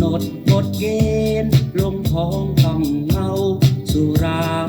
หนดกฎเกณฑ์ลงท้องต้องเมาสุรา